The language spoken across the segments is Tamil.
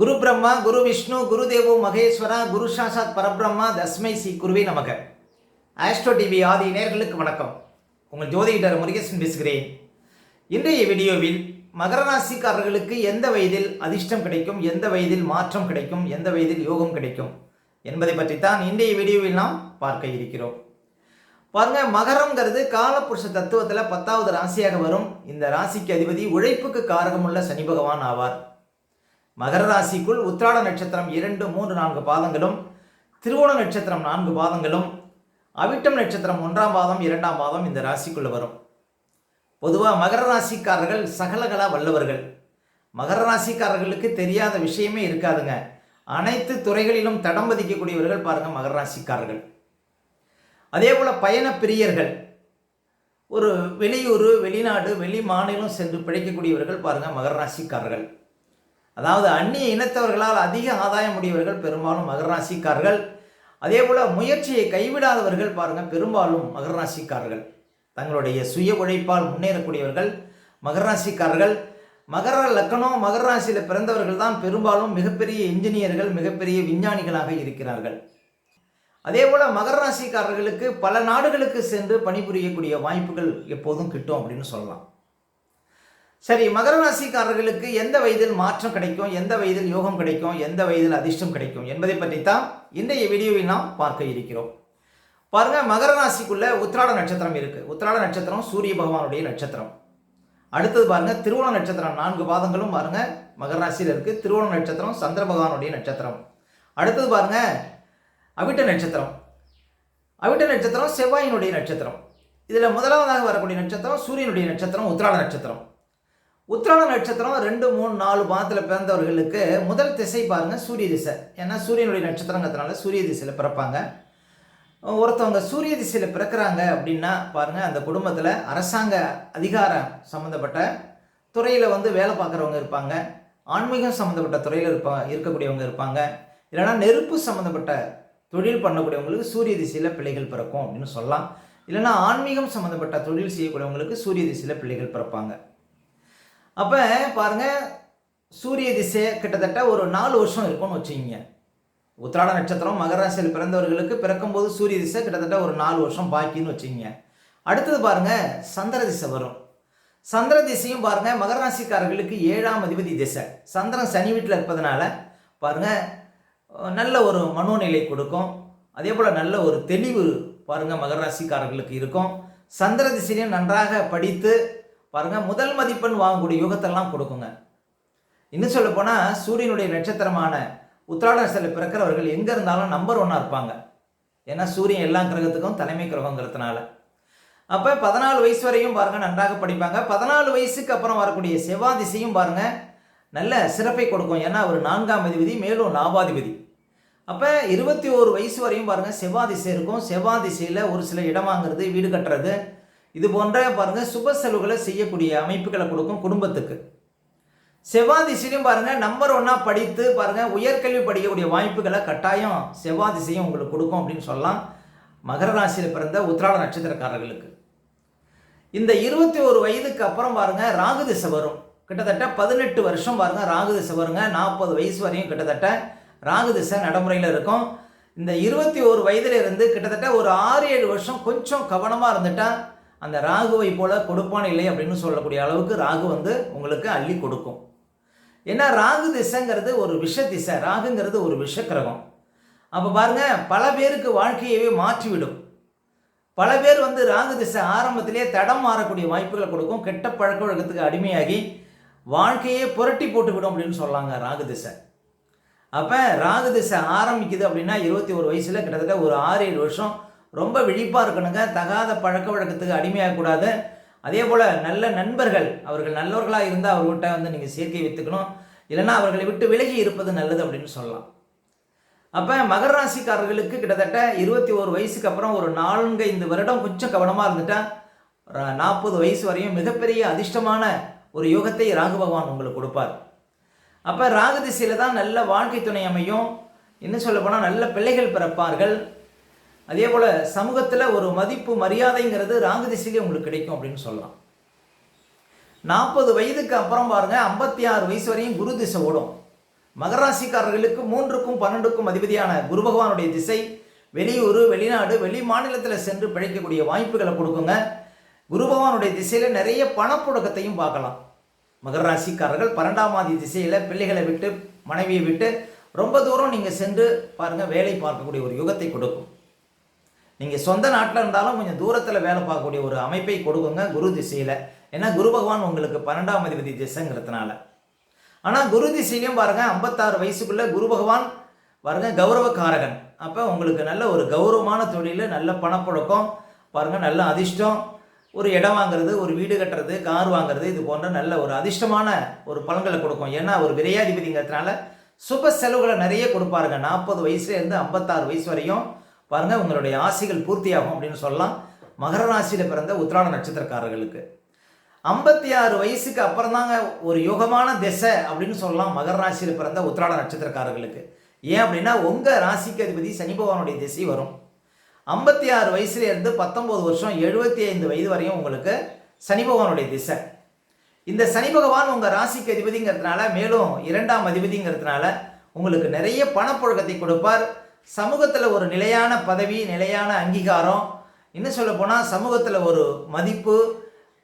குரு பிரம்மா குரு விஷ்ணு குரு தேவோ மகேஸ்வரா குரு சாசாத் பரபிரம்மா தஸ்மை சி குருவே நமக. ஆஸ்ட்ரோ டிவி ஆதி நேர்களுக்கு வணக்கம். உங்கள் ஜோதிடர் முருகேசன் பேசுகிறேன். இன்றைய வீடியோவில் மகர ராசிக்காரர்களுக்கு எந்த வயதில் அதிர்ஷ்டம் கிடைக்கும் எந்த வயதில் மாற்றம் கிடைக்கும் எந்த வயதில் யோகம் கிடைக்கும் என்பதை பற்றித்தான் இன்றைய வீடியோவில் நாம் பார்க்க இருக்கிறோம். பாருங்க மகரங்கிறது காலப்புருஷ தத்துவத்தில் பத்தாவது ராசியாக வரும். இந்த ராசிக்கு அதிபதி உழைப்புக்கு காரகமுள்ள சனி பகவான் ஆவார். மகர ராசிக்குள் உத்திராட நட்சத்திரம் இரண்டு மூன்று நான்கு பாதங்களும் திருவோண நட்சத்திரம் நான்கு பாதங்களும் அவிட்டம் நட்சத்திரம் ஒன்றாம் பாதம் இரண்டாம் பாதம் இந்த ராசிக்குள்ள வரும். பொதுவாக மகர ராசிக்காரர்கள் சகலகலா வல்லவர்கள். மகர ராசிக்காரர்களுக்கு தெரியாத விஷயமே இருக்காதுங்க. அனைத்து துறைகளிலும் தடம் பதிக்கக்கூடியவர்கள் பாருங்கள் மகர ராசிக்காரர்கள். அதே போல் பயண பிரியர்கள். ஒரு வெளியூர் வெளிநாடு வெளி மாநிலம் சென்று பிழைக்கக்கூடியவர்கள் பாருங்கள் மகர ராசிக்காரர்கள். அதாவது அந்நிய இனத்தவர்களால் அதிக ஆதாயம் உடையவர்கள் பெரும்பாலும் மகர ராசிக்காரர்கள் அதே போல் முயற்சியை கைவிடாதவர்கள் பாருங்கள் பெரும்பாலும் மகர ராசிக்காரர்கள் தங்களுடைய சுய உழைப்பால் முன்னேறக்கூடியவர்கள் மகர ராசிக்காரர்கள் மகர லக்கணம் மகர ராசியில் பிறந்தவர்கள் தான் பெரும்பாலும் மிகப்பெரிய இன்ஜினியர்கள் மிகப்பெரிய விஞ்ஞானிகளாக இருக்கிறார்கள். அதே போல் மகர ராசிக்காரர்களுக்கு பல நாடுகளுக்கு சென்று பணிபுரியக்கூடிய வாய்ப்புகள் எப்போதும் கிட்டும் அப்படின்னு சொல்லலாம். சரி மகர ராசிக்காரர்களுக்கு எந்த வயதில் மாற்றம் கிடைக்கும்? எந்த வயதில் யோகம் கிடைக்கும்? எந்த வயதில் அதிர்ஷ்டம் கிடைக்கும்? என்பதை பற்றி தான் இன்றைய வீடியோவில் நாம் பார்க்க இருக்கிறோம். பாருங்க மகர ராசிக்குள்ள உத்திராட நட்சத்திரம் இருக்கு. உத்திராட நட்சத்திரம் சூரிய பகவானுடைய நட்சத்திரம். அடுத்தது பாருங்க திருவோண நட்சத்திரம். நான்கு பாதங்களும் பாருங்க மகர ராசியில் இருக்கு. திருவோண நட்சத்திரம் சந்திர பகவானுடைய நட்சத்திரம். அடுத்தது பாருங்க அவிட்ட நட்சத்திரம். அவிட்ட நட்சத்திரம் செவ்வாயினுடைய நட்சத்திரம். இதில் முதலாவதாக வரக்கூடிய நட்சத்திரம் சூரியனுடைய நட்சத்திரம் உத்திராட நட்சத்திரம். உத்திராட நட்சத்திரம் ரெண்டு மூணு நாலு மாதத்தில் பிறந்தவர்களுக்கு முதல் திசை பாருங்க சூரிய திசை. ஏன்னா சூரியனுடைய நட்சத்திரங்கிறதுனால சூரிய திசையில் பிறப்பாங்க. ஒருத்தவங்க சூரிய திசையில் பிறக்கிறாங்க அப்படின்னா பாருங்கள் அந்த குடும்பத்தில் அரசாங்க அதிகாரம் சம்மந்தப்பட்ட துறையில் வந்து வேலை பார்க்குறவங்க இருப்பாங்க. ஆன்மீகம் சம்மந்தப்பட்ட துறையில் இருப்பா இருக்கக்கூடியவங்க இருப்பாங்க. இல்லைன்னா நெருப்பு சம்மந்தப்பட்ட தொழில் பண்ணக்கூடியவங்களுக்கு சூரிய திசையில் பிள்ளைகள் பிறக்கும் அப்படின்னு சொல்லலாம். இல்லைன்னா ஆன்மீகம் சம்மந்தப்பட்ட தொழில் செய்யக்கூடியவங்களுக்கு சூரிய திசையில் பிள்ளைகள் பிறப்பாங்க. அப்போ பாருங்கள் சூரிய திசை கிட்டத்தட்ட ஒரு நாலு வருஷம் இருக்கும்னு வச்சுக்கிங்க. உத்திராட நட்சத்திரம் மகராசியில் பிறந்தவர்களுக்கு பிறக்கும்போது சூரிய திசை கிட்டத்தட்ட ஒரு நாலு வருஷம் பாக்கின்னு வச்சுக்கிங்க. அடுத்தது பாருங்க சந்திர திசை வரும். சந்திர திசையும் பாருங்க மகர ராசிக்காரர்களுக்கு ஏழாம் அதிபதி திசை. சந்திரன் சனி வீட்டில் இருப்பதனால பாருங்க நல்ல ஒரு மனோநிலை கொடுக்கும். அதே போல் நல்ல ஒரு தெளிவு பாருங்க மகர ராசிக்காரர்களுக்கு இருக்கும். சந்திர திசையிலையும் நன்றாக படித்து பாருங்கள் முதல் மதிப்பெண் வாங்கக்கூடிய யுகத்தெல்லாம் கொடுக்குங்க. இன்னும் சொல்ல போனால் சூரியனுடைய நட்சத்திரமான உத்திராடத்தில் பிறக்கிறவர்கள் எங்கே இருந்தாலும் நம்பர் ஒன்னாக இருப்பாங்க. ஏன்னா சூரியன் எல்லா கிரகத்துக்கும் தலைமை கிரகங்கிறதுனால. அப்போ பதினாலு வயசு வரையும் பாருங்கள் நன்றாக படிப்பாங்க. பதினாலு வயசுக்கு அப்புறம் வரக்கூடிய செவ்வாதிசையும் பாருங்கள் நல்ல சிறப்பை கொடுக்கும். ஏன்னா அவர் நான்காம் அதிபதி மேலும் லாபாதிபதி. அப்போ இருபத்தி ஓரு வயசு வரையும் பாருங்கள் செவ்வாதிசை இருக்கும். செவ்வாதிசையில் ஒரு சில இடம் வாங்குறது வீடு கட்டுறது இது போன்ற பாருங்கள் சுப செலவுகளை செய்யக்கூடிய அமைப்புகளை கொடுக்கும் குடும்பத்துக்கு. செவ்வாதிசையும் பாருங்கள் நம்பர் ஒன்னாக படித்து பாருங்கள் உயர்கல்வி படிக்கக்கூடிய வாய்ப்புகளை கட்டாயம் செவ்வாதிசையும் உங்களுக்கு கொடுக்கும் அப்படின்னு சொல்லலாம். மகர ராசியில் பிறந்த உத்திராட நட்சத்திரக்காரர்களுக்கு. இந்த இருபத்தி ஒரு வயதுக்கு அப்புறம் பாருங்க ராகு திசை வரும். கிட்டத்தட்ட பதினெட்டு வருஷம் பாருங்கள் ராகு திசை வருங்க. நாற்பது வயசு வரையும் கிட்டத்தட்ட ராகு திசை நடைமுறையில் இருக்கும். இந்த இருபத்தி ஒரு வயதுலேருந்து கிட்டத்தட்ட ஒரு ஆறு ஏழு வருஷம் கொஞ்சம் கவனமாக இருந்துட்டால் அந்த ராகுவை போல கொடுப்பான் இல்லை அப்படின்னு சொல்லக்கூடிய அளவுக்கு ராகு வந்து உங்களுக்கு அள்ளி கொடுக்கும். ஏன்னா ராகு திசைங்கிறது ஒரு விஷ திசை ராகுங்கிறது ஒரு விஷ கிரகம் அப்போ பாருங்க பல பேருக்கு வாழ்க்கையவே மாற்றிவிடும். பல பேர் வந்து ராகு திசை ஆரம்பத்திலே தடம் மாறக்கூடிய வாய்ப்புகளை கொடுக்கும் கெட்ட பழக்க வழக்கத்துக்கு அடிமையாகி வாழ்க்கையே புரட்டி போட்டு விடும் அப்படின்னு சொல்லாங்க ராகு திசை. அப்போ ராகு திசை ஆரம்பிக்குது அப்படின்னா இருபத்தி ஒரு வயசில் கிட்டத்தட்ட ஒரு ஆறு ஏழு வருஷம் ரொம்ப விழிப்பாக இருக்கணுங்க. தகாத பழக்க வழக்கத்துக்கு அடிமையாகக்கூடாது அதே போல் நல்ல நண்பர்கள் அவர்கள் நல்லவர்களாக இருந்தால் அவர்கிட்ட வந்து நீங்கள் சேர்க்கை வைத்துக்கணும். இல்லைன்னா அவர்களை விட்டு விலகி இருப்பது நல்லது அப்படின்னு சொல்லலாம். அப்போ மகர ராசிக்காரர்களுக்கு கிட்டத்தட்ட இருபத்தி ஒரு வயசுக்கு அப்புறம் ஒரு நான்கு ஐந்து வருடம் கொஞ்சம் கவனமாக இருந்துட்டால் நாற்பது வயசு வரையும் மிகப்பெரிய அதிர்ஷ்டமான ஒரு யோகத்தை ராகு பகவான் உங்களுக்கு கொடுப்பார். அப்போ ராகு திசையில் தான் நல்ல வாழ்க்கை துணை அமையும். என்ன சொல்ல போனால் நல்ல பிள்ளைகள் பிறப்பார்கள். அதே போல் சமூகத்தில் ஒரு மதிப்பு மரியாதைங்கிறது ராங்கு திசையிலே உங்களுக்கு கிடைக்கும் அப்படின்னு சொல்லலாம். நாற்பது வயதுக்கு அப்புறம் பாருங்க ஐம்பத்தி ஆறு வயசு வரையும் குரு திசை ஓடும். மகராசிக்காரர்களுக்கு மூன்றுக்கும் பன்னெண்டுக்கும் அதிபதியான குரு பகவானுடைய திசை வெளியூர் வெளிநாடு வெளி மாநிலத்தில் சென்று பிழைக்கக்கூடிய வாய்ப்புகளை கொடுக்குங்க. குரு பகவானுடைய திசையில் நிறைய பணப்புழக்கத்தையும் பார்க்கலாம். மகர ராசிக்காரர்கள் பன்னெண்டாம் ஆதி திசையில் பிள்ளைகளை விட்டு மனைவியை விட்டு ரொம்ப தூரம் நீங்கள் சென்று பாருங்கள் வேலை பார்க்கக்கூடிய ஒரு யுகத்தை கொடுக்கும். நீங்கள் சொந்த நாட்டில் இருந்தாலும் கொஞ்சம் தூரத்தில் வேலை பார்க்கக்கூடிய ஒரு அமைப்பை கொடுக்குங்க குரு திசையில். ஏன்னா குரு பகவான் உங்களுக்கு பன்னெண்டாம் அதிபதி திசைங்கிறதுனால. ஆனால் குரு திசையிலையும் பாருங்கள் ஐம்பத்தாறு வயசுக்குள்ளே குரு பகவான் பாருங்க கௌரவக்காரகன். அப்போ உங்களுக்கு நல்ல ஒரு கௌரவமான தொழில் நல்ல பணப்புழக்கம் பாருங்கள் நல்ல அதிர்ஷ்டம் ஒரு இடம் வாங்குறது ஒரு வீடு கட்டுறது கார் வாங்குறது இது போன்ற நல்ல ஒரு அதிர்ஷ்டமான ஒரு பலன்களை கொடுக்கும். ஏன்னா ஒரு விரையாதிபதிங்கிறதுனால சுப செலவுகளை நிறைய கொடுப்பாருங்க. நாற்பது வயசுலேருந்து ஐம்பத்தாறு வயசு வரையும். பாருங்கள் உங்களுடைய ஆசைகள் பூர்த்தியாகும் அப்படின்னு சொல்லலாம். மகர ராசியில் பிறந்த உத்திராட நட்சத்திரக்காரர்களுக்கு. ஐம்பத்தி ஆறு வயசுக்கு அப்புறம் தாங்க ஒரு யோகமான திசை அப்படின்னு சொல்லலாம் மகர ராசியில் பிறந்த உத்திராட நட்சத்திரக்காரர்களுக்கு. ஏன் அப்படின்னா உங்கள் ராசிக்கு அதிபதி சனி பகவானுடைய திசை வரும். ஐம்பத்தி ஆறு வயசுல இருந்து பத்தொம்போது வருஷம் எழுபத்தி ஐந்து வயது வரையும் உங்களுக்கு சனி பகவானுடைய திசை. இந்த சனி பகவான் உங்கள் ராசிக்கு அதிபதிங்கிறதுனால மேலும் இரண்டாம் அதிபதிங்கிறதுனால உங்களுக்கு நிறைய பணப்புழக்கத்தை கொடுப்பார். சமூகத்தில் ஒரு நிலையான பதவி நிலையான அங்கீகாரம் இன்னும் சொல்ல போனால் சமூகத்தில் ஒரு மதிப்பு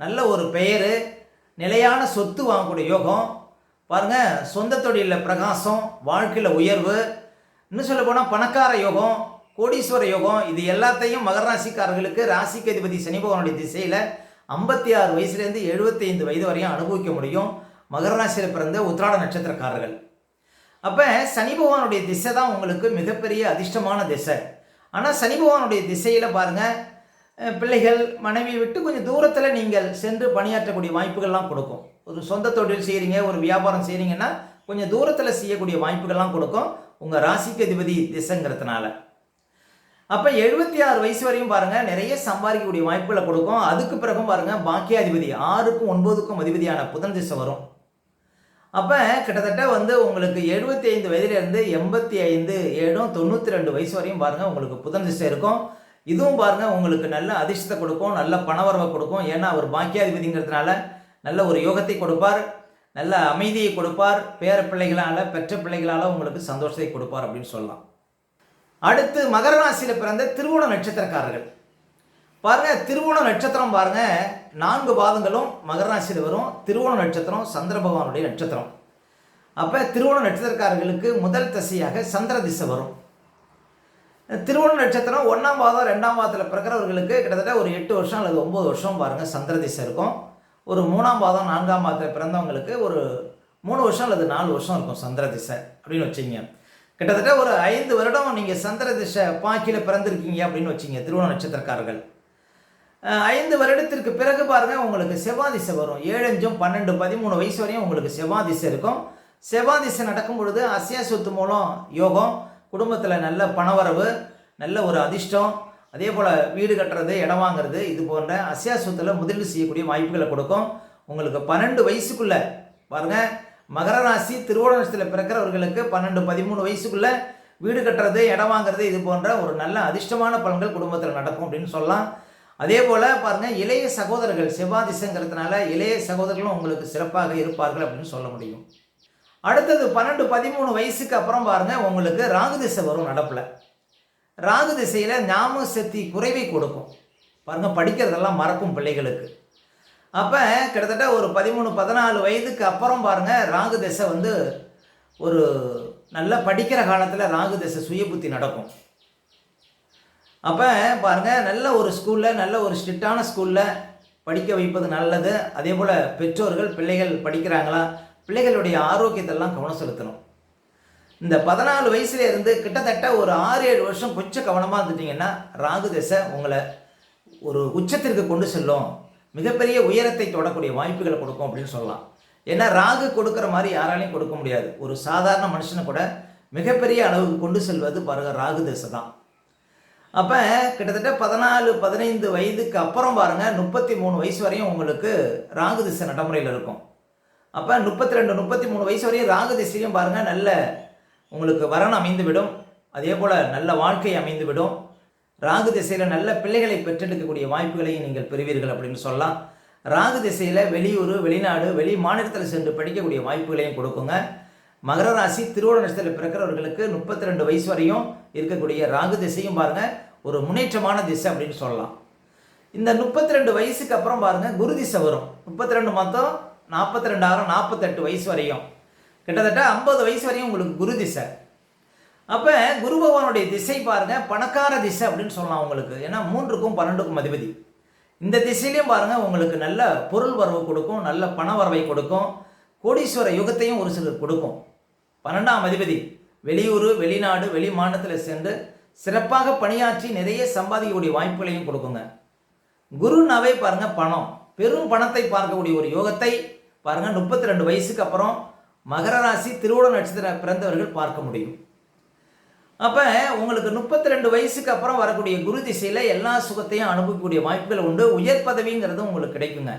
நல்ல ஒரு பெயர் நிலையான சொத்து வாங்கக்கூடிய யோகம் பாருங்க சொந்த தொழிலில் பிரகாசம் வாழ்க்கையில் உயர்வு இன்னும் சொல்ல போனால் பணக்கார யோகம் கோடீஸ்வர யோகம் இது எல்லாத்தையும் மகர ராசிக்காரர்களுக்கு ராசிக்கு அதிபதி சனி பகவானுடைய திசையில் ஐம்பத்தி ஆறு வயசுலேருந்து எழுபத்தைந்து வயது வரையும் அனுபவிக்க முடியும். மகர ராசியில் பிறந்த உத்திராட நட்சத்திரக்காரர்கள். அப்போ சனி பகவானுடைய திசை தான் உங்களுக்கு மிகப்பெரிய அதிர்ஷ்டமான திசை. ஆனால் சனி பகவானுடைய திசையில் பாருங்கள் பிள்ளைகள் மனைவி விட்டு கொஞ்சம் தூரத்தில் நீங்கள் சென்று பணியாற்றக்கூடிய வாய்ப்புகள்லாம் கொடுக்கும். ஒரு சொந்த தொழில் செய்கிறீங்க ஒரு வியாபாரம் செய்கிறீங்கன்னா கொஞ்சம் தூரத்தில் செய்யக்கூடிய வாய்ப்புகள்லாம் கொடுக்கும் உங்கள் ராசிக்கு அதிபதி திசைங்கிறதுனால. அப்போ எழுபத்தி ஆறு வயசு வரையும் பாருங்கள் நிறைய சம்பாதிக்கக்கூடிய வாய்ப்புகளை கொடுக்கும். அதுக்கு பிறகும் பாருங்கள் பாக்கியாதிபதி ஆறுக்கும் ஒன்பதுக்கும் அதிபதியான புதன் திசை வரும். அப்போ கிட்டத்தட்ட வந்து உங்களுக்கு எழுபத்தி ஐந்து வயதுலேருந்து எண்பத்தி ஐந்து ஏழும் தொண்ணூற்றி ரெண்டு வயசு வரையும் பாருங்கள் உங்களுக்கு புதன் திசை இருக்கும். இதுவும் பாருங்கள் உங்களுக்கு நல்ல அதிர்ஷ்டத்தை கொடுக்கும் நல்ல பணவரவை கொடுக்கும். ஏன்னா அவர் பாக்கியாதிபதிங்கிறதுனால நல்ல ஒரு யோகத்தை கொடுப்பார் நல்ல அமைதியை கொடுப்பார் பேர பிள்ளைகளால் பெற்ற பிள்ளைகளால் உங்களுக்கு சந்தோஷத்தை கொடுப்பார் அப்படின்னு சொல்லலாம். அடுத்து மகர ராசியில் பிறந்த திருவோண நட்சத்திரக்காரர்கள். பாருங்க திருவோண நட்சத்திரம் பாருங்க. நான்கு பாதங்களும் மகர ராசியில் வரும். திருவோண நட்சத்திரம் சந்திர பகவானுடைய நட்சத்திரம். அப்போ திருவோண நட்சத்திரக்காரர்களுக்கு முதல் தசையாக சந்திர திசை வரும். திருவோண நட்சத்திரம் ஒன்றாம் பாதம் ரெண்டாம் பாதத்தில் பிறக்கிறவர்களுக்கு கிட்டத்தட்ட ஒரு எட்டு வருஷம் அல்லது ஒம்பது வருஷம் பாருங்கள் சந்திர திசை இருக்கும். ஒரு மூணாம் பாதம் நான்காம் பாதத்தில் பிறந்தவங்களுக்கு ஒரு மூணு வருஷம் அல்லது நாலு வருஷம் இருக்கும் சந்திர திசை அப்படின்னு வச்சுங்க கிட்டத்தட்ட ஒரு ஐந்து வருடம் நீங்கள் சந்திர திசை பாக்கியில் பிறந்திருக்கீங்க அப்படின்னு வச்சுங்க திருவோண நட்சத்திரக்காரர்கள். ஐந்து வருடத்திற்கு பிறகு பாருங்கள் உங்களுக்கு செவ்வாதிசை வரும். ஏழஞ்சும் பன்னெண்டு பதிமூணு வயசு வரையும் உங்களுக்கு செவ்வாதிசை இருக்கும். செவ்வாதிசை நடக்கும் பொழுது அசையா சொத்து மூலம் யோகம் குடும்பத்தில் நல்ல பணவரவு நல்ல ஒரு அதிர்ஷ்டம் அதே போல் வீடு கட்டுறது இடம் வாங்குறது இது போன்ற அசையா சொத்தில் முதலீடு செய்யக்கூடிய வாய்ப்புகளை கொடுக்கும். உங்களுக்கு பன்னெண்டு வயசுக்குள்ளே பாருங்கள் மகர ராசி திருவோணத்தில் பிறக்கிறவர்களுக்கு பன்னெண்டு பதிமூணு வயசுக்குள்ளே வீடு கட்டுறது இடம் வாங்குறது இது போன்ற ஒரு நல்ல அதிர்ஷ்டமான பலன்கள் குடும்பத்தில் நடக்கும் அப்படின்னு சொல்லலாம். அதே போல் பாருங்கள் இளைய சகோதரர்கள் செவ்வாதிசங்கிறதுனால இளைய சகோதரர்களும் உங்களுக்கு சிறப்பாக இருப்பார்கள் அப்படின்னு சொல்ல முடியும். அடுத்தது பன்னெண்டு பதிமூணு வயசுக்கு அப்புறம் பாருங்கள் உங்களுக்கு ராகு திசை வரும் நடப்பில். ராகு திசையில் ஞாபக சக்தி குறைவை கொடுக்கும். பாருங்கள் படிக்கிறதெல்லாம் மறக்கும் பிள்ளைகளுக்கு. அப்போ கிட்டத்தட்ட ஒரு பதிமூணு பதினாலு வயதுக்கு அப்புறம் பாருங்கள் ராகு திசை வந்து ஒரு நல்லா படிக்கிற காலத்தில் ராகு திசை சுய புத்தி நடக்கும். அப்போ பாருங்கள் நல்ல ஒரு ஸ்கூலில் நல்ல ஒரு ஸ்ட்ரிக்டான ஸ்கூலில் படிக்க வைப்பது நல்லது. அதே போல் பெற்றோர்கள் பிள்ளைகள் படிக்கிறாங்களா? பிள்ளைகளுடைய ஆரோக்கியத்தெல்லாம் கவனம் செலுத்தணும். இந்த பதினாலு வயசுல இருந்து கிட்டத்தட்ட ஒரு ஆறு ஏழு வருஷம் கொஞ்சம் கவனமாக இருந்துட்டீங்கன்னா ராகு திசை உங்களை ஒரு உச்சத்திற்கு கொண்டு செல்லும். மிகப்பெரிய உயரத்தை தொடக்கூடிய வாய்ப்புகளை கொடுக்கும் அப்படின்னு சொல்லலாம். ஏன்னா ராகு கொடுக்குற மாதிரி யாராலையும் கொடுக்க முடியாது. ஒரு சாதாரண மனுஷனை கூட மிகப்பெரிய அளவுக்கு கொண்டு செல்வது பாருங்க ராகு திசை தான். அப்போ கிட்டத்தட்ட பதினாலு பதினைந்து வயதுக்கு அப்புறம் பாருங்கள் முப்பத்தி மூணு வயசு வரையும் உங்களுக்கு ராகு திசை நடைமுறையில் இருக்கும். அப்போ முப்பத்தி ரெண்டு முப்பத்தி மூணு வயசு வரையும் ராகு திசையும் பாருங்கள் நல்ல உங்களுக்கு வரன் அமைந்துவிடும். அதே போல் நல்ல வாழ்க்கை அமைந்துவிடும். ராகு திசையில் நல்ல பிள்ளைகளை பெற்றெடுக்கக்கூடிய வாய்ப்புகளையும் நீங்கள் பெறுவீர்கள் அப்படின்னு சொல்லலாம். ராகு திசையில் வெளியூர் வெளிநாடு வெளி மாநிலத்தில் சென்று படிக்கக்கூடிய வாய்ப்புகளையும் கொடுக்குங்க. மகர ராசி திருவோண நட்சத்திரத்தில் பிறக்கிறவர்களுக்கு முப்பத்தி ரெண்டு வயசு வரையும் இருக்கக்கூடிய ராகு திசையும் பாருங்கள் ஒரு முன்னேற்றமான திசை அப்படின்னு சொல்லலாம். இந்த முப்பத்தி ரெண்டு வயசுக்கு அப்புறம் பாருங்கள் குரு திசை வரும். முப்பத்தி ரெண்டு மொத்தம் நாற்பத்தி ரெண்டாயிரம் நாற்பத்தெட்டு வயசு வரையும். கிட்டத்தட்ட ஐம்பது வயசு வரையும் உங்களுக்கு குரு திசை. அப்போ குரு பகவானுடைய திசை பாருங்க பணக்கார திசை அப்படின்னு சொல்லலாம் உங்களுக்கு. ஏன்னா மூன்றுக்கும் பன்னெண்டுக்கும் அதிபதி. இந்த திசையிலையும் பாருங்க உங்களுக்கு நல்ல பொருள் வரவு கொடுக்கும் நல்ல பண வரவை கொடுக்கும் கோடீஸ்வர யுகத்தையும் ஒரு சிலர் கொடுக்கும். பன்னெண்டாம் அதிபதி வெளியூர் வெளிநாடு வெளி மாநிலத்தில் சென்று சிறப்பாக பணியாற்றி நிறைய சம்பாதிக்கக்கூடிய வாய்ப்புகளையும் கொடுக்குங்க. குருனாவே பாருங்க பணம். பெரும் பணத்தை பார்க்கக்கூடிய ஒரு யோகத்தை பாருங்க முப்பத்தி ரெண்டு வயசுக்கு அப்புறம் மகர ராசி திருவோண நட்சத்திர பிறந்தவர்கள் பார்க்க முடியும். அப்போ உங்களுக்கு முப்பத்தி ரெண்டு வயசுக்கு அப்புறம் வரக்கூடிய குரு திசையில் எல்லா சுகத்தையும் அனுபவிக்கக்கூடிய வாய்ப்புகள் உண்டு. உயர் பதவிங்கிறது உங்களுக்கு கிடைக்குங்க.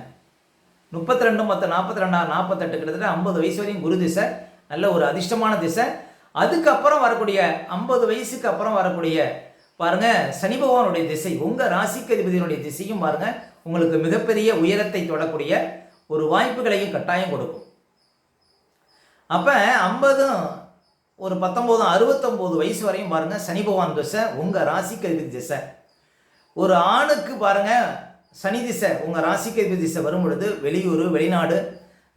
முப்பத்தி ரெண்டு மொத்தம் நாற்பத்தி ரெண்டா நாற்பத்தெட்டு கிட்டத்தட்ட ஐம்பது வயசு வரையும் குரு திசை. நல்ல ஒரு அதிர்ஷ்டமான திசை. அதுக்கப்புறம் வரக்கூடிய ஐம்பது வயசுக்கு அப்புறம் வரக்கூடிய பாருங்க சனி பகவானுடைய திசை உங்கள் ராசிக்கு அதிபதியினுடைய திசையும் பாருங்க உங்களுக்கு மிகப்பெரிய உயரத்தை தொடக்கூடிய ஒரு வாய்ப்புகளையும் கட்டாயம் கொடுக்கும். அப்போ ஐம்பதும் ஒரு பத்தொம்போதும் அறுபத்தொம்போது வயசு வரையும் பாருங்கள் சனி பகவான் திசை உங்கள் ராசிக்கு அதிபதி திசை. ஒரு ஆணுக்கு பாருங்கள் சனி திசை உங்கள் ராசிக்கு அதிபதி திசை வரும் பொழுது வெளியூர் வெளிநாடு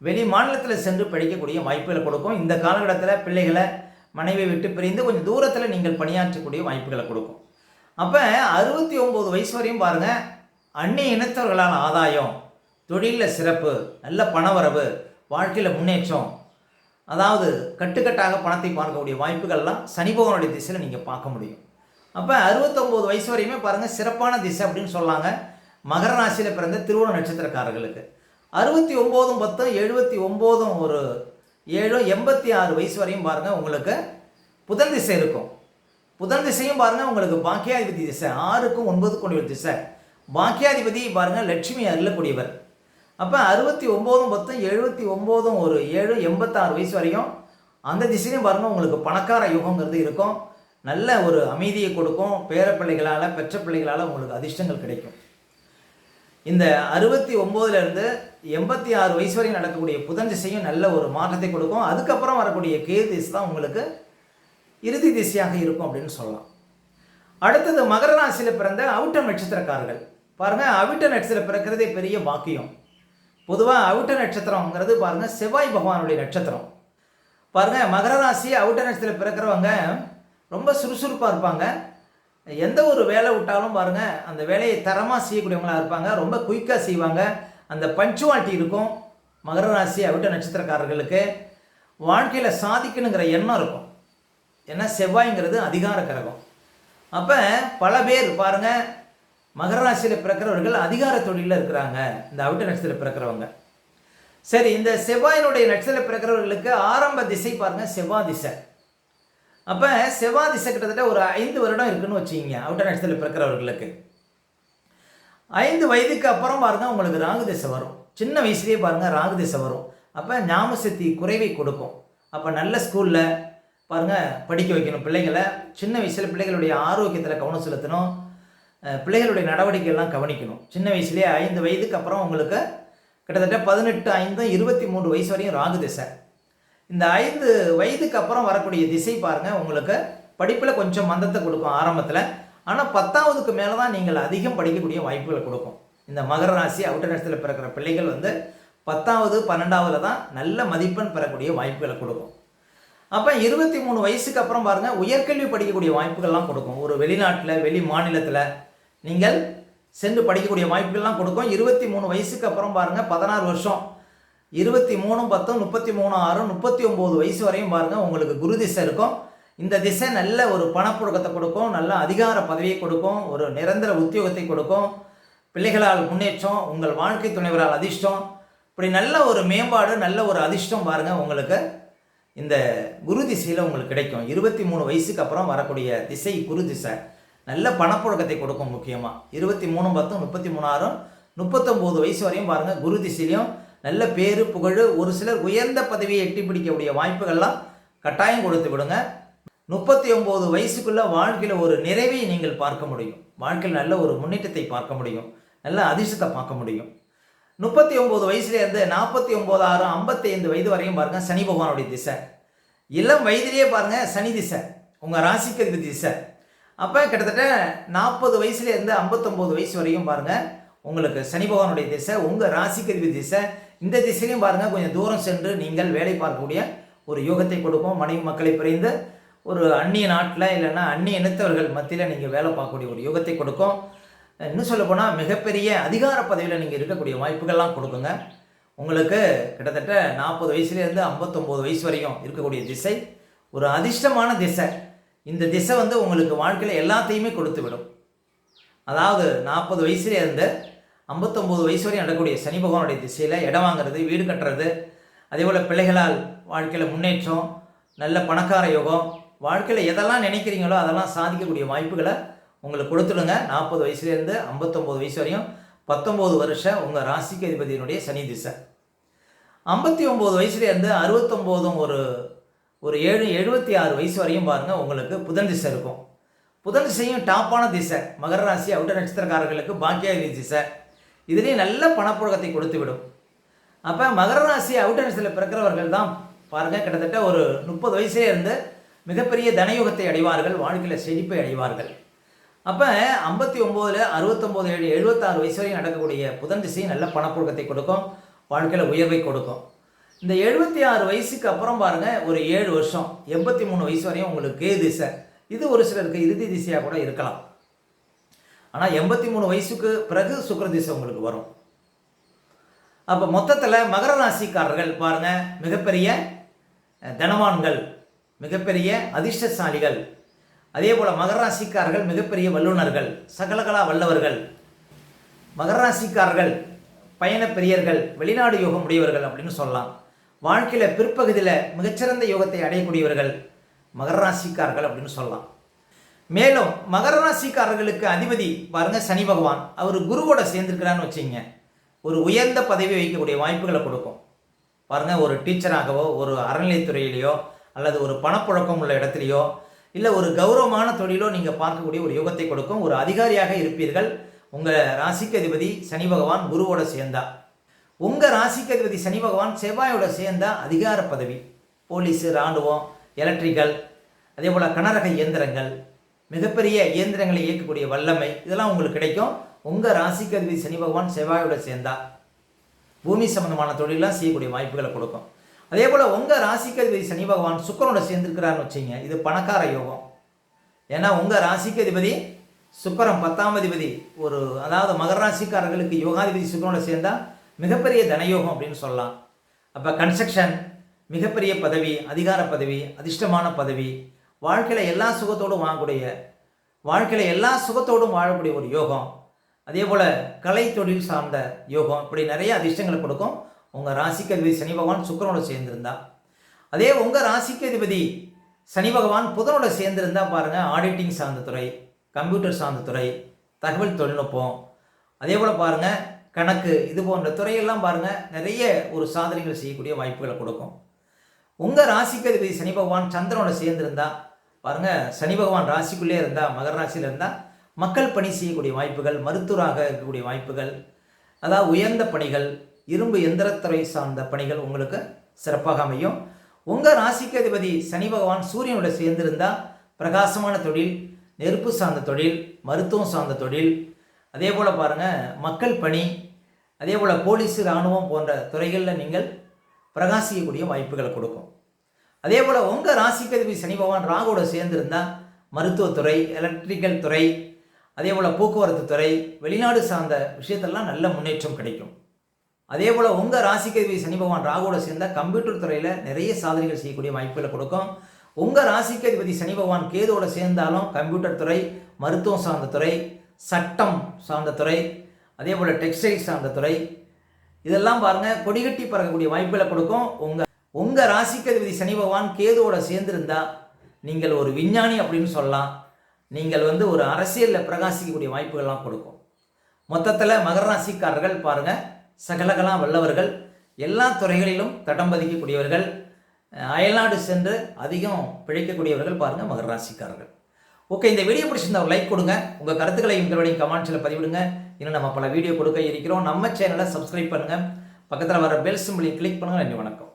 வெளி மாநிலத்தில் சென்று படிக்கக்கூடிய வாய்ப்புகளை கொடுக்கும். இந்த காலகட்டத்தில் பிள்ளைகளை மனைவியை விட்டு பிரிந்து கொஞ்சம் தூரத்தில் நீங்கள் பணியாற்றக்கூடிய வாய்ப்புகளை கொடுக்கும். அப்போ அறுபத்தி ஒம்பது வயசு வரையும் பாருங்கள் அந்நிய இனத்தவர்களான ஆதாயம் தொழிலில் சிறப்பு நல்ல பணவரவு வாழ்க்கையில் முன்னேற்றம் அதாவது கட்டுக்கட்டாக பணத்தை பார்க்கக்கூடிய வாய்ப்புகள்லாம் சனி பகவானுடைய திசையில் நீங்கள் பார்க்க முடியும். அப்போ அறுபத்தொம்போது வயசு வரையுமே பாருங்கள் சிறப்பான திசை அப்படின்னு சொல்லாங்க. மகர ராசியில் பிறந்த திருவோண நட்சத்திரக்காரர்களுக்கு. அறுபத்தி ஒம்போதும் பத்தும் எழுபத்தி ஒம்போதும் ஒரு ஏழும் எண்பத்தி ஆறு வயசு வரையும் பாருங்கள் உங்களுக்கு புதன் திசை இருக்கும். புதன் திசையும் பாருங்கள் உங்களுக்கு பாக்கியாதிபதி திசை ஆறுக்கும் ஒன்பது உடைய திசை. பாக்கியாதிபதி பாருங்கள் லட்சுமி அருளக்கூடியவர். அப்போ அறுபத்தி ஒம்போதும் பத்தும் எழுபத்தி ஒம்போதும் ஒரு ஏழு எண்பத்தாறு வயசு வரையும் அந்த திசையும் பாருங்கள் உங்களுக்கு பணக்கார யுகங்கிறது இருக்கும். நல்ல ஒரு அமைதியை கொடுக்கும். பேர பிள்ளைகளால் பெற்ற பிள்ளைகளால் உங்களுக்கு அதிர்ஷ்டங்கள் கிடைக்கும். இந்த அறுபத்தி ஒம்போதுலேருந்து எண்பத்தி ஆறு வயசு வரையும் நடக்கக்கூடிய புதன் திசையும் நல்ல ஒரு மாற்றத்தை கொடுக்கும். அதுக்கப்புறம் வரக்கூடிய கேது திசை தான் உங்களுக்கு இறுதி திசையாக இருக்கும் அப்படின்னு சொல்லலாம். அடுத்தது மகர ராசியில் பிறந்த அவிட்ட நட்சத்திரக்காரர்கள். பாருங்கள் அவிட்ட நட்சத்திரம் பிறக்கிறதே பெரிய பாக்கியம். பொதுவாக அவிட்ட நட்சத்திரங்கிறது பாருங்கள் செவ்வாய் பகவானுடைய நட்சத்திரம். பாருங்கள் மகர ராசி அவிட்ட நட்சத்திரம் பிறக்கிறவங்க ரொம்ப சுறுசுறுப்பாக இருப்பாங்க. எந்த ஒரு வேலை விட்டாலும் பாருங்கள் அந்த வேலையை தரமாக செய்யக்கூடியவங்களாக இருப்பாங்க. ரொம்ப குயிக்காக செய்வாங்க. அந்த பஞ்சுவாலிட்டி இருக்கும் மகர ராசி அவிட்ட நட்சத்திரக்காரர்களுக்கு. வாழ்க்கையில் சாதிக்கணுங்கிற எண்ணம் இருக்கும். ஏன்னா செவ்வாய்ங்கிறது அதிகார கிரகம். அப்போ பல பேர் பாருங்கள் மகர ராசியில் பிறக்கிறவர்கள் அதிகார தொழிலில் இருக்கிறாங்க. இந்த அவிட்ட நட்சத்திரத்தில் பிறக்கிறவங்க. சரி இந்த செவ்வாயினுடைய நட்சத்திரம் பிறக்கிறவர்களுக்கு ஆரம்ப திசை பாருங்கள் செவ்வாய் திசை. அப்போ செவ்வாய் திசை கிட்டத்தட்ட ஒரு ஐந்து வருடம் இருக்குன்னு வச்சுக்கிங்க அவுட்டர் நட்சத்திரத்தில் பிறக்கிறவர்களுக்கு. ஐந்து வயதுக்கு அப்புறம் பாருங்க உங்களுக்கு ராகு திசை வரும். சின்ன வயசுலேயே பாருங்க ராகு திசை வரும். அப்போ ஞாபகசக்தி குறைவை கொடுக்கும். அப்போ நல்ல ஸ்கூலில் பாருங்கள் படிக்க வைக்கணும் பிள்ளைங்களை சின்ன வயசில் பிள்ளைகளுடைய ஆரோக்கியத்தில் கவனம் செலுத்தணும். பிள்ளைகளுடைய நடவடிக்கைகள்லாம் கவனிக்கணும். சின்ன வயசுலேயே ஐந்து வயதுக்கு அப்புறம் உங்களுக்கு கிட்டத்தட்ட பதினெட்டு ஐந்து இருபத்தி மூன்று வயசு வரையும் ராகு திசை. இந்த ஐந்து வயதுக்கு அப்புறம் வரக்கூடிய திசை பாருங்கள் உங்களுக்கு படிப்பில் கொஞ்சம் மந்தத்தை கொடுக்கும் ஆரம்பத்தில். ஆனால் பத்தாவதுக்கு மேலே தான் நீங்கள் அதிகம் படிக்கக்கூடிய வாய்ப்புகளை கொடுக்கும். இந்த மகர ராசி அவுட்டர் நேரத்தில் பிறக்கிற பிள்ளைகள் வந்து பத்தாவது பன்னெண்டாவதுல தான் நல்ல மதிப்பெண் பெறக்கூடிய வாய்ப்புகளை கொடுக்கும். அப்போ இருபத்தி மூணு வயசுக்கு அப்புறம் பாருங்கள் உயர்கல்வி படிக்கக்கூடிய வாய்ப்புகள்லாம் கொடுக்கும். ஒரு வெளிநாட்டில் வெளி மாநிலத்தில் நீங்கள் சென்று படிக்கக்கூடிய வாய்ப்புகள்லாம் கொடுக்கும். இருபத்தி மூணு வயசுக்கு அப்புறம் பாருங்கள் பதினாறு வருஷம் இருபத்தி மூணு பத்தும் முப்பத்தி மூணு ஆறும் முப்பத்தி ஒம்பது வயசு வரையும் பாருங்கள் உங்களுக்கு குரு திசை இருக்கும். இந்த திசை நல்ல ஒரு பணப்புழக்கத்தை கொடுக்கும் நல்ல அதிகார பதவியை கொடுக்கும் ஒரு நிரந்தர உத்தியோகத்தை கொடுக்கும். பிள்ளைகளால் முன்னேற்றம் உங்கள் வாழ்க்கை துணைவரால் அதிர்ஷ்டம். இப்படி நல்ல ஒரு மேம்பாடு நல்ல ஒரு அதிர்ஷ்டம் பாருங்கள் உங்களுக்கு இந்த குரு திசையில் உங்களுக்கு கிடைக்கும். இருபத்தி மூணு வயசுக்கு அப்புறம் வரக்கூடிய திசை குரு திசை. நல்ல பணப்புழக்கத்தை கொடுக்கும் முக்கியமாக இருபத்தி மூணு பத்தும் முப்பத்தி மூணாயிரம் முப்பத்தொம்போது வயசு வரையும் பாருங்கள் குரு திசையிலையும் நல்ல பேரு புகழ் ஒரு சிலர் உயர்ந்த பதவியை எட்டி பிடிக்கக்கூடிய வாய்ப்புகள்லாம் கட்டாயம் கொடுத்து விடுங்க. முப்பத்தி ஒம்பது வயசுக்குள்ளே வாழ்க்கையில் ஒரு நிறைவை நீங்கள் பார்க்க முடியும். வாழ்க்கையில் நல்ல ஒரு முன்னேற்றத்தை பார்க்க முடியும். நல்ல அதிர்ஷ்டத்தை பார்க்க முடியும். முப்பத்தி ஒம்பது வயசுலேருந்து நாற்பத்தி ஒம்பது ஆறு ஐம்பத்தி ஐந்து வயது வரையும் பாருங்கள் சனி பகவானுடைய திசை. இளம் வயதிலேயே பாருங்கள் சனி திசை. உங்கள் ராசிக்கு அதிபதி திசை. அப்போ கிட்டத்தட்ட நாற்பது வயசுலேருந்து ஐம்பத்தொம்போது வயசு வரையும் பாருங்கள் உங்களுக்கு சனி பகவானுடைய திசை உங்கள் ராசிக்கு அதிபதி திசை. இந்த திசையிலையும் பாருங்கள் கொஞ்சம் தூரம் சென்று நீங்கள் வேலை பார்க்கக்கூடிய ஒரு யோகத்தை கொடுக்கும் மனைவி மக்களை பிரிந்து ஒரு அந்நிய நாட்டில் இல்லைன்னா அந்நிய இனத்தவர்கள் மத்தியில் நீங்கள் வேலை பார்க்கக்கூடிய ஒரு யோகத்தை கொடுக்கும். இன்னும் சொல்ல போனால் மிகப்பெரிய அதிகார பதவியில் நீங்கள் இருக்கக்கூடிய வாய்ப்புகள்லாம் கொடுக்குங்க. உங்களுக்கு கிட்டத்தட்ட நாற்பது வயசுலேருந்து ஐம்பத்தொம்போது வயசு வரையும் இருக்கக்கூடிய திசை ஒரு அதிர்ஷ்டமான திசை. இந்த திசை வந்து உங்களுக்கு வாழ்க்கையில் எல்லாத்தையுமே கொடுத்து விடும் அதாவது நாற்பது வயசுலேருந்து ஐம்பத்தொம்போது வயசு வரையும் நடக்கக்கூடிய சனி பகவானுடைய திசையில் இடம் வாங்குறது வீடு கட்டுறது அதே போல் பிள்ளைகளால் வாழ்க்கையில் முன்னேற்றம் நல்ல பணக்கார யோகம் வாழ்க்கையில் எதெல்லாம் நினைக்கிறீங்களோ அதெல்லாம் சாதிக்கக்கூடிய வாய்ப்புகளை உங்களுக்கு கொடுத்துடுங்க. நாற்பது வயசுலேருந்து ஐம்பத்தொம்போது வயசு வரையும் பத்தொம்போது வருஷம் உங்கள் ராசிக்கு அதிபதியினுடைய சனி திசை. ஐம்பத்தி ஒம்பது வயசுலேருந்து அறுபத்தொம்போதும் ஒரு ஒரு ஏழு எழுபத்தி ஆறு வயசு வரையும் பாருங்கள் உங்களுக்கு புதன் திசை இருக்கும். புதன் திசையும் டாப்பான திசை. மகர ராசி அவுட்ட நட்சத்திரக்காரர்களுக்கு பாக்கியாதி திசை. இதுலேயும் நல்ல பணப்புழக்கத்தை கொடுத்து விடும் அப்போ மகர ராசி அவுட்ட நட்சத்திரத்தில் பிறக்கிறவர்கள் தான் பாருங்கள் கிட்டத்தட்ட ஒரு முப்பது வயசுலே இருந்து மிகப்பெரிய தனயுகத்தை அடைவார்கள் வாழ்க்கையில் செழிப்பை அடைவார்கள். அப்போ ஐம்பத்தி ஒம்போதில் அறுபத்தொம்போது ஏழு எழுபத்தாறு வயசு வரையும் நடக்கக்கூடிய புதன் திசை நல்ல பணப்புழக்கத்தை கொடுக்கும் வாழ்க்கையில் உயர்வை கொடுக்கும். இந்த எழுபத்தி ஆறு வயசுக்கு அப்புறம் பாருங்கள் ஒரு ஏழு வருஷம் எண்பத்தி மூணு வயசு வரையும் உங்களுக்கு கே திசை. இது ஒரு சிலருக்கு இறுதி திசையாக கூட இருக்கலாம். ஆனால் எண்பத்தி மூணு வயசுக்கு பிறகு சுக்கரதிசை உங்களுக்கு வரும். அப்போ மொத்தத்தில் மகர ராசிக்காரர்கள் பாருங்கள் மிகப்பெரிய தனவான்கள் மிகப்பெரிய அதிர்ஷ்டசாலிகள். அதே போல் மகர ராசிக்காரர்கள் மிகப்பெரிய வல்லுநர்கள் சகலகலா வல்லவர்கள். மகர ராசிக்காரர்கள் பயண வெளிநாடு யோகம் உடையவர்கள் அப்படின்னு சொல்லலாம். வாழ்க்கையில் பிற்பகுதியில் மிகச்சிறந்த யோகத்தை அடையக்கூடியவர்கள் மகர ராசிக்காரர்கள் அப்படின்னு சொல்லலாம். மேலும் மகர ராசிக்காரர்களுக்கு அதிபதி பாருங்க சனி பகவான். அவர் குருவோட சேர்ந்துருக்கிறான்னு வச்சுங்க. ஒரு உயர்ந்த பதவி வைக்கக்கூடிய வாய்ப்புகளை கொடுக்கும். பாருங்க ஒரு டீச்சராகவோ ஒரு அறநிலைத்துறையிலையோ அல்லது ஒரு பணப்புழக்கம் உள்ள இடத்துலையோ இல்லை ஒரு கௌரவமான தொழிலோ நீங்கள் பார்க்கக்கூடிய ஒரு யோகத்தை கொடுக்கும். ஒரு அதிகாரியாக இருப்பீர்கள். உங்கள் ராசிக்கு அதிபதி சனி பகவான் குருவோட சேர்ந்தா. உங்கள் ராசிக்கு அதிபதி சனி பகவான் செவ்வாயோட சேர்ந்தா அதிகார பதவி. போலீஸு இராணுவம் எலக்ட்ரிக்கல் அதே போல் கனரக இயந்திரங்கள் மிகப்பெரிய இயந்திரங்களை இயக்கக்கூடிய வல்லமை இதெல்லாம் உங்களுக்கு கிடைக்கும். உங்கள் ராசிக்கு அதிபதி சனி பகவான் செவ்வாயோட சேர்ந்தா பூமி சம்பந்தமான தொழிலெலாம் செய்யக்கூடிய வாய்ப்புகளை கொடுக்கும். அதே போல் உங்கள் ராசிக்கு அதிபதி சனி பகவான் சுக்கரனோட சேர்ந்துருக்கிறான்னு வச்சிங்க இது பணக்கார யோகம். ஏன்னா உங்கள் ராசிக்கு அதிபதி சுக்கரம் பத்தாம் அதிபதி ஒரு அதாவது மகர ராசிக்காரர்களுக்கு யோகாதிபதி சுக்கரனோட சேர்ந்தால் மிகப்பெரிய தனயோகம் அப்படின்னு சொல்லலாம். அப்போ கன்ஸ்ட்ரக்ஷன் மிகப்பெரிய பதவி அதிகார பதவி அதிர்ஷ்டமான பதவி வாழ்க்கையில் எல்லா சுகத்தோடும் வாங்கக்கூடிய வாழ்க்கையில் எல்லா சுகத்தோடும் வாழக்கூடிய ஒரு யோகம். அதே போல் கலை தொழில் சார்ந்த யோகம். இப்படி நிறைய அதிர்ஷ்டங்களை கொடுக்கும். உங்கள் ராசிக்கு அதிபதி சனி பகவான் சுக்கரனோட சேர்ந்திருந்தா. அதே உங்கள் ராசிக்கு அதிபதி சனி பகவான் புதனோட சேர்ந்திருந்தா பாருங்கள் ஆடிட்டிங் சார்ந்த துறை கம்ப்யூட்டர் சார்ந்த துறை தகவல் தொழில்நுட்பம். அதே போல் பாருங்கள் கணக்கு இது போன்ற துறையெல்லாம் பாருங்கள் நிறைய ஒரு சாதனைகள் செய்யக்கூடிய வாய்ப்புகளை கொடுக்கும். உங்கள் ராசிக்கு அதிபதி சனி பகவான் சந்திரனோட சேர்ந்திருந்தா பாருங்கள் சனி பகவான் ராசிக்குள்ளே இருந்தால் மகர ராசியில் இருந்தால் மக்கள் பணி செய்யக்கூடிய வாய்ப்புகள் மருத்துவராக இருக்கக்கூடிய வாய்ப்புகள் அதாவது உயர்ந்த பணிகள் இரும்பு எந்திரத்துறை சார்ந்த பணிகள் உங்களுக்கு சிறப்பாக அமையும். உங்கள் ராசிக்கு அதிபதி சனி பகவான் சூரியனோட சேர்ந்திருந்தால் பிரகாசமான தொழில் நெருப்பு சார்ந்த தொழில் மருத்துவம் சார்ந்த தொழில் அதே போல் பாருங்கள் மக்கள் பணி அதே போல் போலீஸ் இராணுவம் போன்ற துறைகளில் நீங்கள் பிரகாசிக்கக்கூடிய வாய்ப்புகளை கொடுக்கும். அதே போல் உங்கள் ராசிக்கதிபதி சனி பகவான் ராகுவோட சேர்ந்திருந்தால் மருத்துவத்துறை எலக்ட்ரிக்கல் துறை அதே போல் போக்குவரத்து துறை வெளிநாடு சார்ந்த விஷயத்தெல்லாம் நல்ல முன்னேற்றம் கிடைக்கும். அதே போல் உங்கள் ராசிக்கதிபதி சனி பகவான் ராகுவோட சேர்ந்தால் கம்ப்யூட்டர் துறையில் நிறைய சாதனைகள் செய்யக்கூடிய வாய்ப்புகளை கொடுக்கும். உங்கள் ராசிக்கு அதிபதி சனி பகவான் கேதுவோட சேர்ந்தாலும் கம்ப்யூட்டர் துறை மருத்துவம் சார்ந்த துறை சட்டம் சார்ந்த துறை அதே போல் டெக்ஸ்டைல் சார்ந்த துறை இதெல்லாம் பாருங்கள் கொடிகட்டி பறக்கக்கூடிய வாய்ப்புகளை கொடுக்கும். உங்கள் உங்கள் ராசிக்கதிபதி சனி பகவான் கேதுவோட சேர்ந்திருந்தா நீங்கள் ஒரு விஞ்ஞானி அப்படின்னு சொல்லலாம். நீங்கள் வந்து ஒரு அரசியலில் பிரகாசிக்கக்கூடிய வாய்ப்புகள்லாம் கொடுக்கும். மொத்தத்தில் மகர ராசிக்காரர்கள் பாருங்கள் சகலகலாம் வல்லவர்கள் எல்லா துறைகளிலும் தடம் பதிக்கக்கூடியவர்கள் அயல்நாடு சென்று அதிகம் பிழைக்கக்கூடியவர்கள் பாருங்கள் மகர ராசிக்காரர்கள். ஓகே இந்த வீடியோ பிடிச்சிருந்தா ஒரு லைக் கொடுங்க. உங்கள் கருத்துக்களை எங்களுடைய கமெண்ட்ஸில் பதிவிடுங்க. இன்னும் நம்ம பல வீடியோ கொடுக்க இருக்கிறோம். நம்ம சேனலை சப்ஸ்கிரைப் பண்ணுங்கள் பக்கத்தில் வர பெல் சிம்பிளை கிளிக் பண்ணுங்கள் நன்றி வணக்கம்.